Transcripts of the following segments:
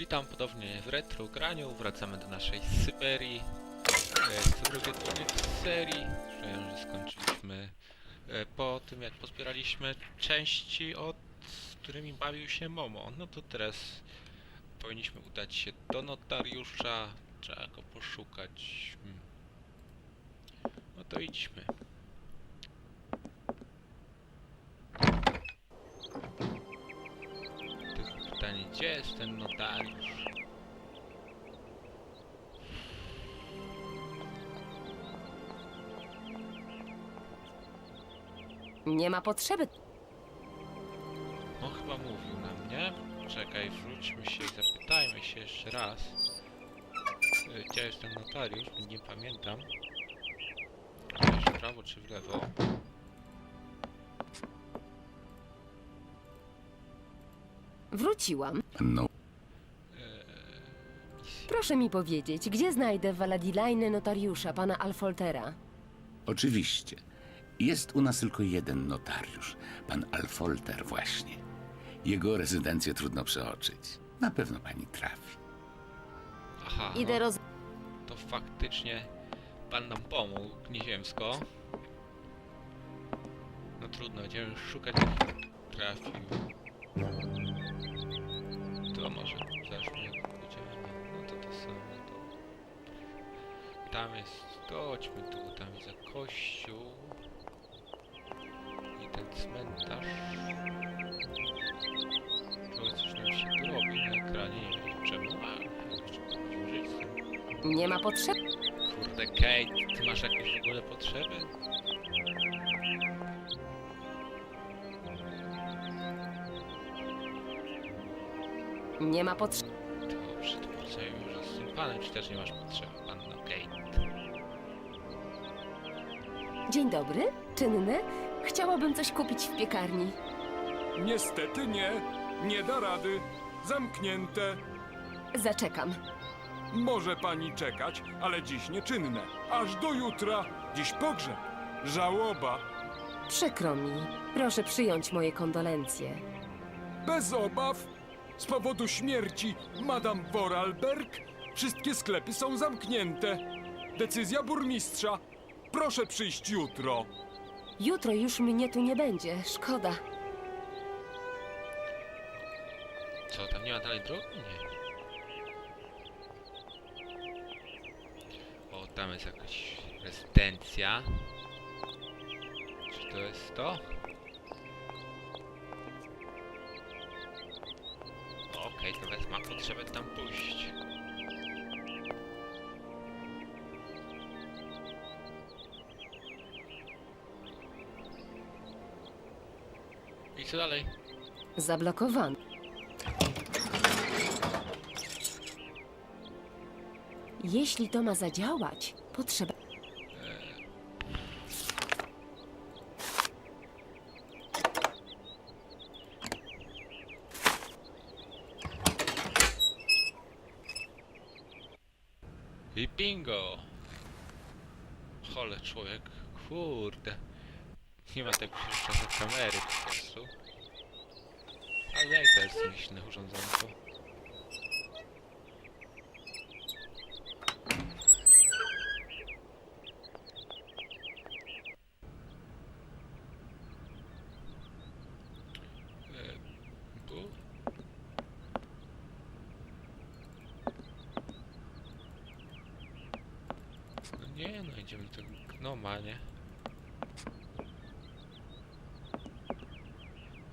Witam podobnie w retro graniu, wracamy do naszej Syberii. To jest drugi odcinek z serii. Czuję, że skończyliśmy e, po tym jak pozbieraliśmy części, od którymi bawił się Momo. No to teraz powinniśmy udać się do notariusza. Trzeba go poszukać. Hmm. No to idźmy. Pytanie, gdzie jest ten notariusz? Nie ma potrzeby. No chyba mówił na mnie. Czekaj, wróćmy się i zapytajmy się jeszcze raz. Y, Gdzie jest ten notariusz? Nie pamiętam. Czy w prawo, czy w lewo? Wróciłam. No, Proszę mi powiedzieć, gdzie znajdę w Valadilajny notariusza, pana Alfoltera? oczywiście. Jest u nas tylko jeden notariusz, pan Alfolter właśnie. Jego rezydencję trudno przeoczyć. Na pewno pani trafi. Aha, Idę no, roz... to faktycznie pan nam pomógł nieziemsko. No trudno, będziemy szukać trafił. To może jak pójdziemy. No to to samo. To... Tam jest, to chodźmy tu, tam jest za kościół. I ten cmentarz. Trochę coś nam się tu robi na ekranie, nie wiem czemu, a jeszcze powinniśmy żyć z tym. Nie ma potrzeby. Kurde, Kate, ty masz jakieś w ogóle potrzeby? Nie ma potrzeby. Dobrze, to porozmawiamy już z tym panem, czy też nie masz potrzeby, panno Kate? Dzień dobry, czynny. Chciałabym coś kupić w piekarni. Niestety nie. Nie da rady. Zamknięte. Zaczekam. Może pani czekać, ale dziś nieczynne. Aż do jutra. Dziś pogrzeb. Żałoba. Przykro mi. Proszę przyjąć moje kondolencje. Bez obaw. Z powodu śmierci Madame Vorarlberg wszystkie sklepy są zamknięte. Decyzja burmistrza. Proszę przyjść jutro. Jutro już mnie tu nie będzie. Szkoda. Co, tam nie ma dalej drogi? Nie. O, tam jest jakaś rezydencja. Czy to jest to? Potrzebę tam pójść. I co dalej? Zablokowany. Jeśli to ma zadziałać, potrzeba. I bingo! Chole człowiek, kurde. Nie ma tak przecież kamery po prostu. Ale jak to jest myślne urządzonko? E? No nie, no idziemy do gnoma, nie?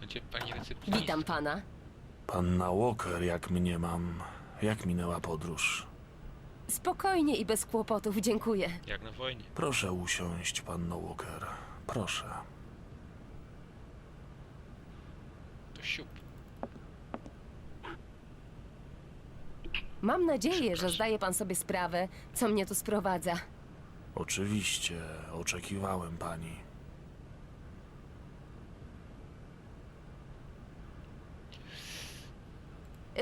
Gdzie pani recepcjonistka? Witam pana. Panna Walker, jak mnie mam. Jak minęła podróż? Spokojnie i bez kłopotów, dziękuję. Jak na wojnie. Proszę usiąść, panno Walker. Proszę. To siup. Mam nadzieję, że zdaje pan sobie sprawę, co mnie tu sprowadza. Oczywiście, oczekiwałem pani.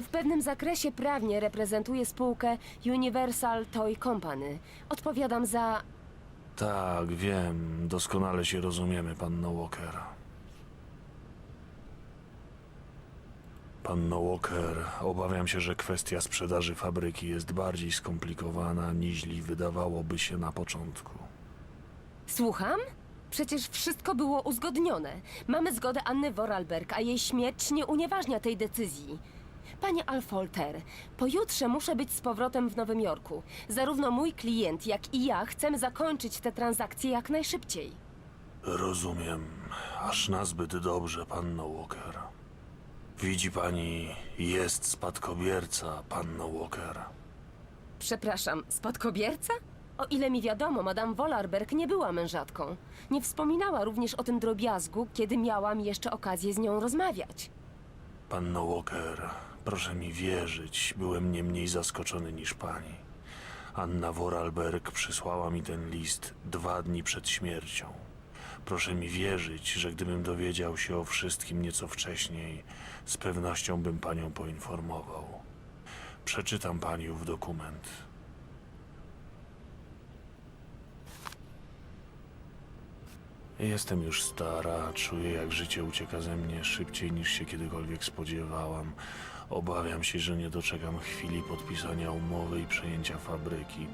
W pewnym zakresie prawnie reprezentuję spółkę Universal Toy Company. Odpowiadam za. Tak, wiem, doskonale się rozumiemy, panno Walker. Panno Walker, obawiam się, że kwestia sprzedaży fabryki jest bardziej skomplikowana, niż wydawałoby się na początku. Słucham? Przecież wszystko było uzgodnione. Mamy zgodę Anny Vorarlberg, a jej śmierć nie unieważnia tej decyzji. Panie Alfolter, pojutrze muszę być z powrotem w Nowym Jorku. Zarówno mój klient, jak i ja chcemy zakończyć te transakcje jak najszybciej. Rozumiem, aż nazbyt dobrze, panno Walker. Widzi pani, jest spadkobierca, panno Walker. Przepraszam, spadkobierca? O ile mi wiadomo, Madame Wolarberg nie była mężatką. Nie wspominała również o tym drobiazgu, kiedy miałam jeszcze okazję z nią rozmawiać. Panno Walker, proszę mi wierzyć, byłem nie mniej zaskoczony niż pani. Anna Vorarlberg przysłała mi ten list dwa dni przed śmiercią. Proszę mi wierzyć, że gdybym dowiedział się o wszystkim nieco wcześniej, z pewnością bym panią poinformował. Przeczytam pani ów dokument. Jestem już stara, czuję jak życie ucieka ze mnie szybciej niż się kiedykolwiek spodziewałam. Obawiam się, że nie doczekam chwili podpisania umowy i przejęcia fabryki.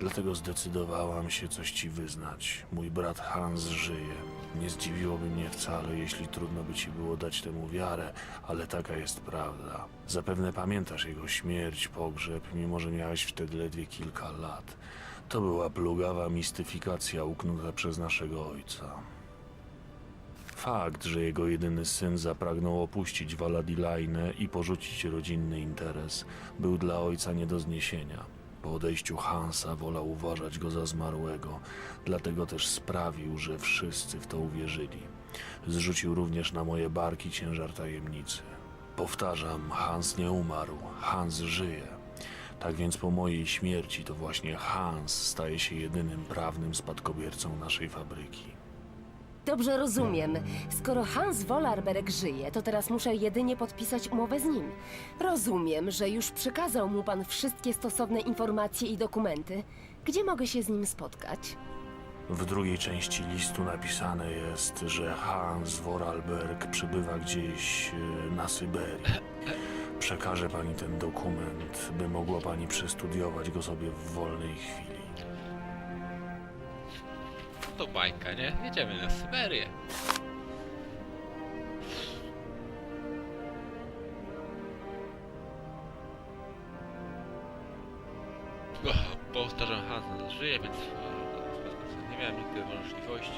Dlatego zdecydowałam się coś ci wyznać. Mój brat Hans żyje. Nie zdziwiłoby mnie wcale, jeśli trudno by ci było dać temu wiarę, ale taka jest prawda. Zapewne pamiętasz jego śmierć, pogrzeb, mimo że miałeś wtedy ledwie kilka lat. To była plugawa mistyfikacja uknuta przez naszego ojca. Fakt, że jego jedyny syn zapragnął opuścić Valadilaine i porzucić rodzinny interes, był dla ojca nie do zniesienia. Po odejściu Hansa wolał uważać go za zmarłego, dlatego też sprawił, że wszyscy w to uwierzyli. Zrzucił również na moje barki ciężar tajemnicy. Powtarzam, Hans nie umarł, Hans żyje. Tak więc po mojej śmierci to właśnie Hans staje się jedynym prawnym spadkobiercą naszej fabryki. Dobrze rozumiem. Skoro Hans Wolarberg żyje, to teraz muszę jedynie podpisać umowę z nim. Rozumiem, że już przekazał mu pan wszystkie stosowne informacje i dokumenty. Gdzie mogę się z nim spotkać? W drugiej części listu napisane jest, że Hans Vorarlberg przybywa gdzieś e, na Syberii. Przekaże pani ten dokument, by mogła pani przestudiować go sobie w wolnej chwili. To bajka, nie? Jedziemy na Syberię. O, Powtarzam, Hans żyje, więc e, nie miałem nigdy możliwości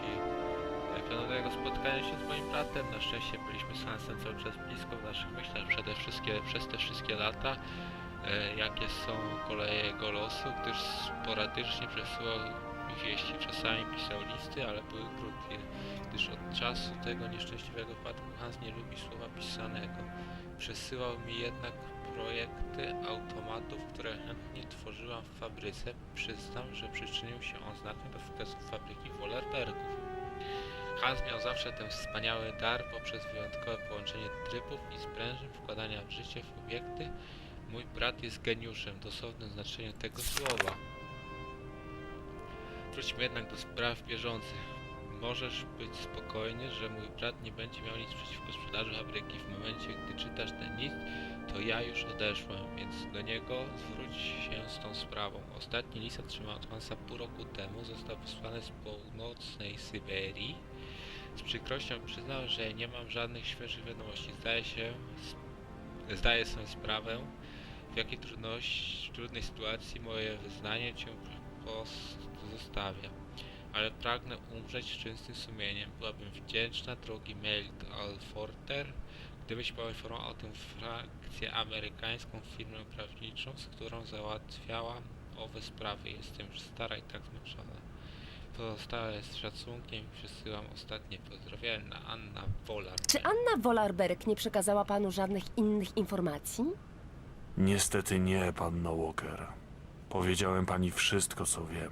e, planowego spotkania się z moim bratem. Na szczęście byliśmy z Hansem cały czas blisko w naszych myślach przede wszystkie, przez te wszystkie lata. E, jakie są koleje jego losu, gdyż sporadycznie przesyłał wieści, czasami pisał listy, ale były krótkie, gdyż od czasu tego nieszczęśliwego wypadku Hans nie lubi słowa pisanego. Przesyłał mi jednak projekty automatów, które chętnie tworzyłam w fabryce. Przyznam, że przyczynił się on znacznie do sukcesu fabryki Wollerbergów. Hans miał zawsze ten wspaniały dar poprzez wyjątkowe połączenie trybów i sprężyn wkładania w życie w obiekty. Mój brat jest geniuszem, dosłownym znaczeniu tego słowa. Wróćmy jednak do spraw bieżących. Możesz być spokojny, że mój brat nie będzie miał nic przeciwko sprzedaży fabryki. W momencie, gdy czytasz ten list, to ja już odeszłem, więc do niego zwróć się z tą sprawą. Ostatni list otrzymał od Hansa pół roku temu, został wysłany z północnej Syberii. Z przykrością przyznam, że nie mam żadnych świeżych wiadomości. Zdaje się, zdaję sobie sprawę, w jakiej trudności, trudnej sytuacji moje wyznanie cię pozostawia. Ale pragnę umrzeć z czystym sumieniem. Byłabym wdzięczna, drogi Mail Alforter, gdybyś poinformował o tym frakcję amerykańską firmę prawniczą, z którą załatwiałam owe sprawy. Jestem już stara i tak zmęczona. Pozostałe z szacunkiem przesyłam ostatnie pozdrowienia. Anna Wola. Czy Anna Wolarberg nie przekazała panu żadnych innych informacji? Niestety nie, panno Walker. Powiedziałem pani wszystko, co wiem.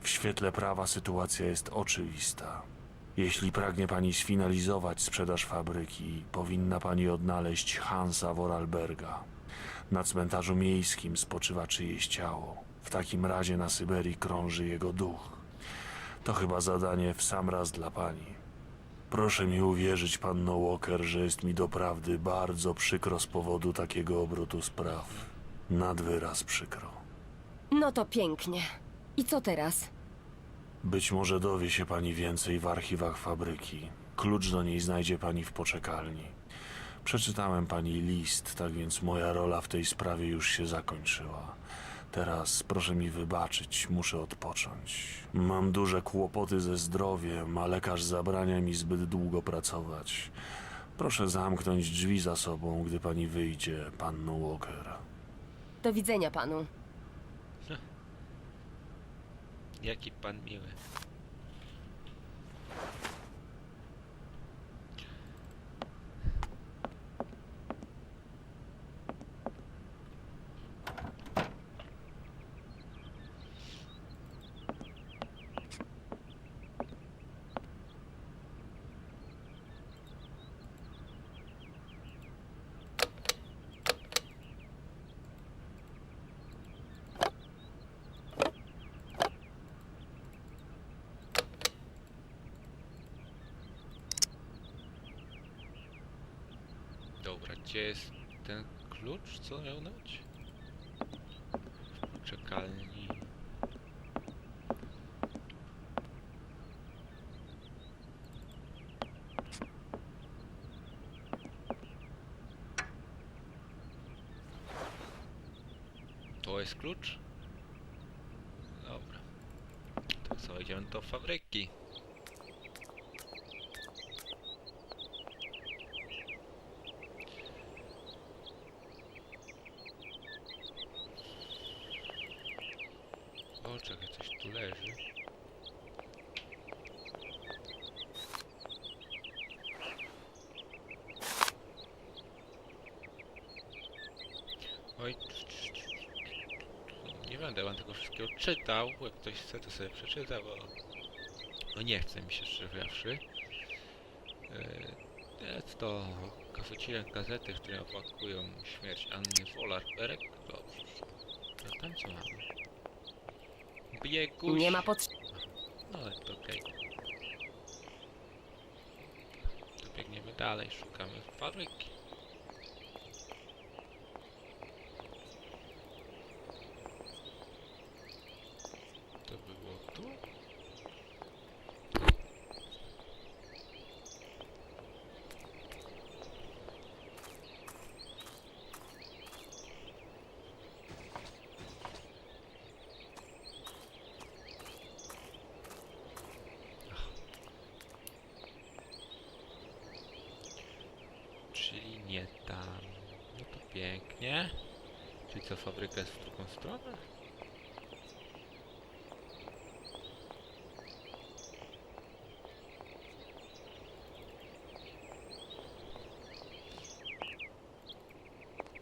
W świetle prawa sytuacja jest oczywista. Jeśli pragnie pani sfinalizować sprzedaż fabryki, powinna pani odnaleźć Hansa Vorarlberga. Na cmentarzu miejskim spoczywa czyjeś ciało. W takim razie na Syberii krąży jego duch. To chyba zadanie w sam raz dla pani. Proszę mi uwierzyć, panno Walker, że jest mi doprawdy bardzo przykro z powodu takiego obrotu spraw. Nad wyraz przykro. No to pięknie. I co teraz? Być może dowie się pani więcej w archiwach fabryki. Klucz do niej znajdzie pani w poczekalni. Przeczytałem pani list, tak więc moja rola w tej sprawie już się zakończyła. Teraz proszę mi wybaczyć, muszę odpocząć. Mam duże kłopoty ze zdrowiem, a lekarz zabrania mi zbyt długo pracować. Proszę zamknąć drzwi za sobą, gdy pani wyjdzie, panno Walker. Do widzenia panu. Jaki pan miły. Dobra, gdzie jest ten klucz? Co miał dać? W. To jest klucz? Dobra. To co, idziemy do fabryki. O, czekaj, coś tu leży. Oj, nie będę wam tego wszystkiego czytał. Jak ktoś chce, to sobie przeczyta, bo no nie chce mi się szczerze Jest to kafecinek gazety, w której opłakują śmierć Anny Wolarberg. Dobrze. No tam co mamy? Bieguś. Nie ma potrzeby. No ale to okej. To biegniemy dalej, szukamy fabryki. To było tu? Czyli nie tam. No to pięknie. Czyli co, fabryka jest w drugą stronę?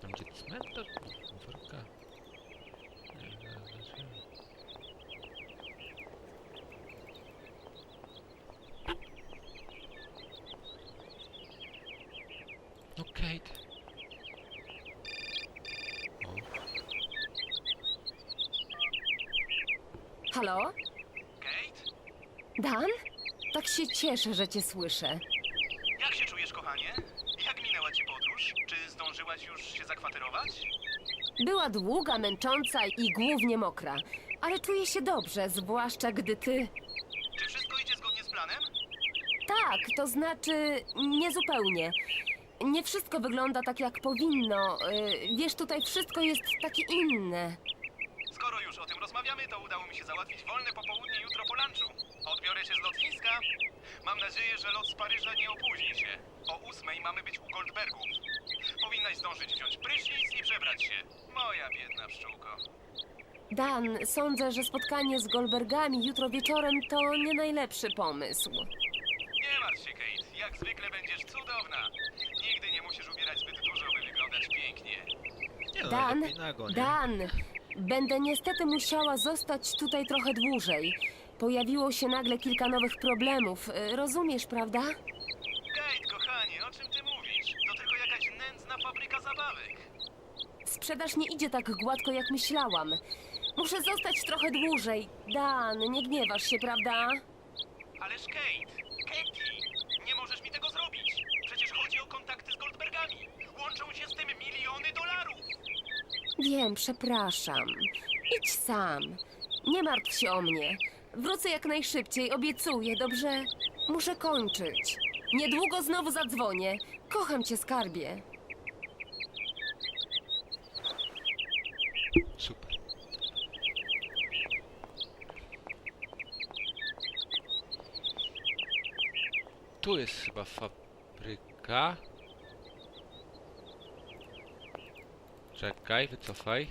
Tam gdzie cmentarz był, fabryka. Nie, nie, nie, nie. No Kate. O, Halo? Kate? Dan? Tak się cieszę, że cię słyszę. Jak się czujesz, kochanie? Jak minęła ci podróż? Czy zdążyłaś już się zakwaterować? Była długa, męcząca i głównie mokra. Ale czuję się dobrze, zwłaszcza gdy ty. Czy wszystko idzie zgodnie z planem? Tak, to znaczy niezupełnie. Nie wszystko wygląda tak, jak powinno. Y, Wiesz, tutaj wszystko jest takie inne. Skoro już o tym rozmawiamy, to udało mi się załatwić wolne popołudnie jutro po lunchu. Odbiorę cię z lotniska. Mam nadzieję, że lot z Paryża nie opóźni się. O ósmej mamy być u Goldbergów. Powinnaś zdążyć wziąć prysznic i przebrać się. Moja biedna pszczółko. Dan, sądzę, że spotkanie z Goldbergami jutro wieczorem to nie najlepszy pomysł. Nie martw się, Kate. Jak zwykle będziesz cudowna. Nigdy nie musisz ubierać zbyt dużo, by wyglądać pięknie. Nie no, Dan, najlepiej nago, nie? Dan, będę niestety musiała zostać tutaj trochę dłużej. Pojawiło się nagle kilka nowych problemów. y, Rozumiesz, prawda? Kate, kochanie, o czym ty mówisz? To tylko jakaś nędzna fabryka zabawek. Sprzedaż nie idzie tak gładko, jak myślałam. Muszę zostać trochę dłużej. Dan, nie gniewasz się, prawda? Ależ Kate, Katie, nie możesz mi tego zrobić. Przecież chodzi o kontakty z Goldbergami. Łączą się z tym miliony dolarów. Wiem, przepraszam. Idź sam. Nie martw się o mnie. Wrócę jak najszybciej, obiecuję, dobrze? Muszę kończyć. Niedługo znowu zadzwonię. Kocham cię, skarbie. Super. Tu jest chyba fabryka. Czekaj, wycofaj.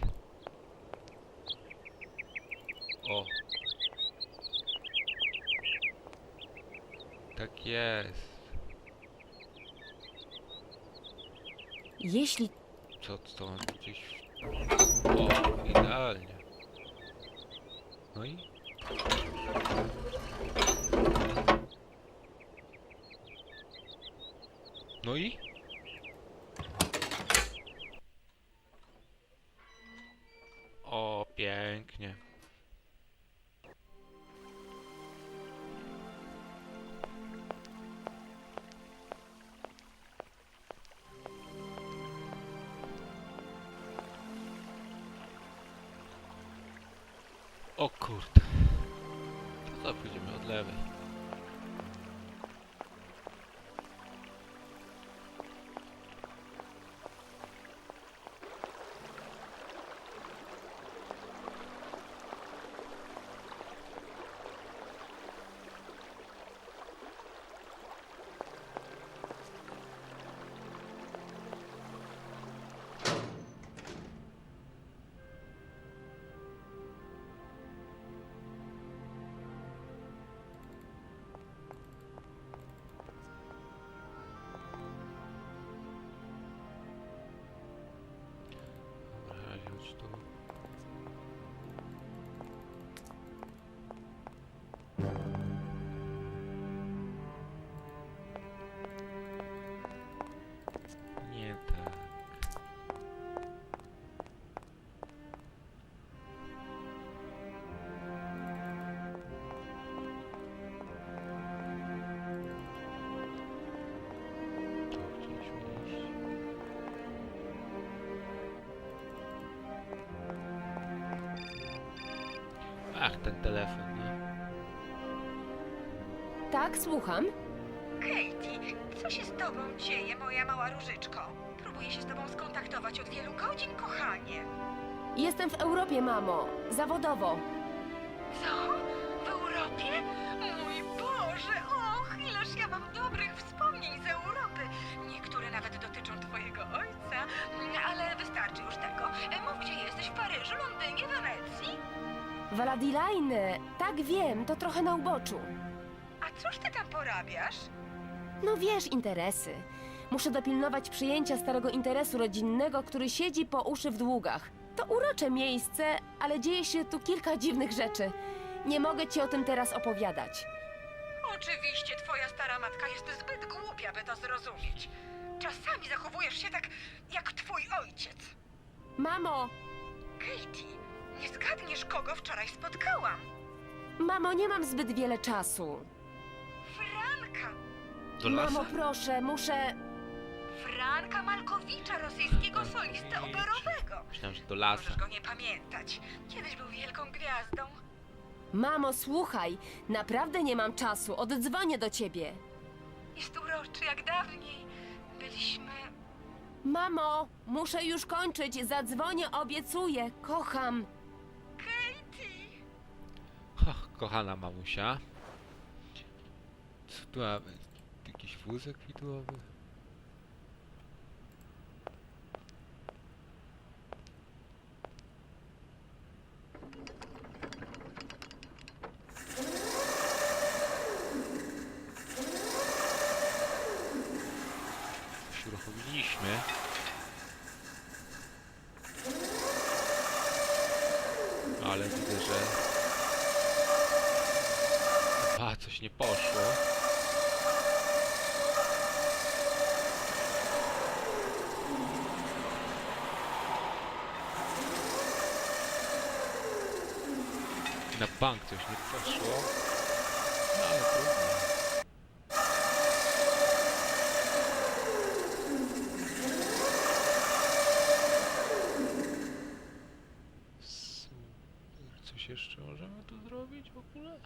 O. Tak jest. Jeśli Co to gdzieś? O, idealnie. No i? No i? Ach, ten telefon, no. tak, słucham. Katie, co się z tobą dzieje, moja mała różyczko? Próbuję się z tobą skontaktować od wielu godzin, kochanie. Jestem w Europie, mamo. Zawodowo. Waladilajny. Tak wiem, to trochę na uboczu. A cóż ty tam porabiasz? No wiesz, interesy. Muszę dopilnować przyjęcia starego interesu rodzinnego, który siedzi po uszy w długach. To urocze miejsce, ale dzieje się tu kilka dziwnych rzeczy. Nie mogę ci o tym teraz opowiadać. Oczywiście twoja stara matka jest zbyt głupia, by to zrozumieć. Czasami zachowujesz się tak, jak twój ojciec. Mamo! Katie, nie zgadniesz, kogo wczoraj spotkałam. Mamo, nie mam zbyt wiele czasu. Franka. Do Mamo, lasa? proszę, muszę. Franka Malkowicza, rosyjskiego solistę operowego. Myślałem, że do lasa. Możesz go nie pamiętać. Kiedyś był wielką gwiazdą. Mamo, słuchaj, naprawdę nie mam czasu. Oddzwonię do ciebie. Jest uroczy jak dawniej. Byliśmy... Mamo, muszę już kończyć. Zadzwonię, obiecuję. Kocham. Kochana mamusia. Co tu mamy? Jakiś wózek widłowy? Ale widzę, że... A, coś nie poszło. Na bank coś nie poszło. No ale trudno. Coś jeszcze możemy tu zrobić w ogóle?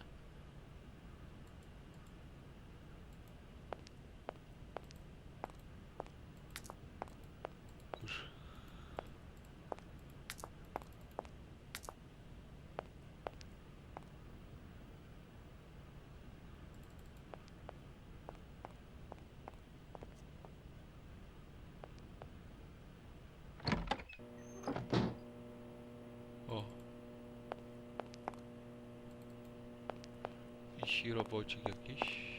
Już. O. Jakiś robocik jakiś.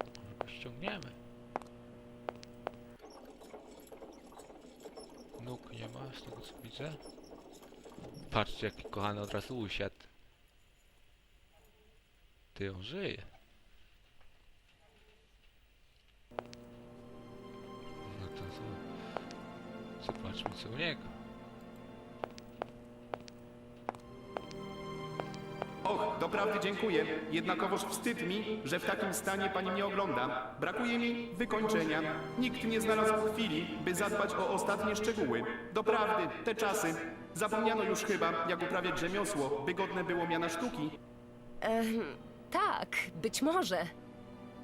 Może go ściągniemy. Nóg nie ma, z tego co widzę. Patrzcie, jaki kochany od razu usiadł. Ty, on żyje. No to co? Zobaczmy co u niego. Doprawdy dziękuję. Jednakowoż wstyd mi, że w takim stanie pani mnie ogląda. Brakuje mi wykończenia. Nikt nie znalazł chwili, by zadbać o ostatnie szczegóły. Doprawdy, te czasy. Zapomniano już chyba, jak uprawiać rzemiosło, by godne było miana sztuki. Ehm, tak, być może.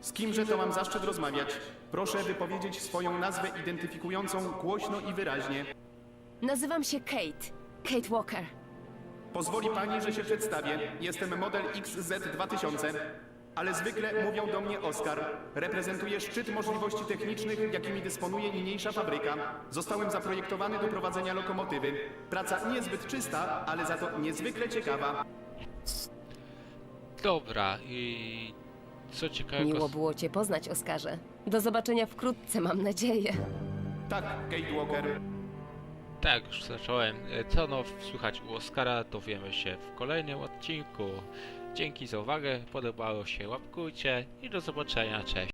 Z kimże to mam zaszczyt rozmawiać? Proszę wypowiedzieć swoją nazwę identyfikującą głośno i wyraźnie. Nazywam się Kate. Kate Walker. Pozwoli pani, że się przedstawię. Jestem model XZ2000, ale zwykle mówią do mnie Oskar. Reprezentuję szczyt możliwości technicznych, jakimi dysponuje niniejsza fabryka. Zostałem zaprojektowany do prowadzenia lokomotywy. Praca niezbyt czysta, ale za to niezwykle ciekawa. Dobra, i co ciekawego... Miło było cię poznać, Oskarze. Do zobaczenia wkrótce, mam nadzieję. Tak, Kate Walker. Tak, już zacząłem. E, Co no słychać u Oskara, dowiemy się w kolejnym odcinku. Dzięki za uwagę, podobało się, łapkujcie i do zobaczenia, cześć.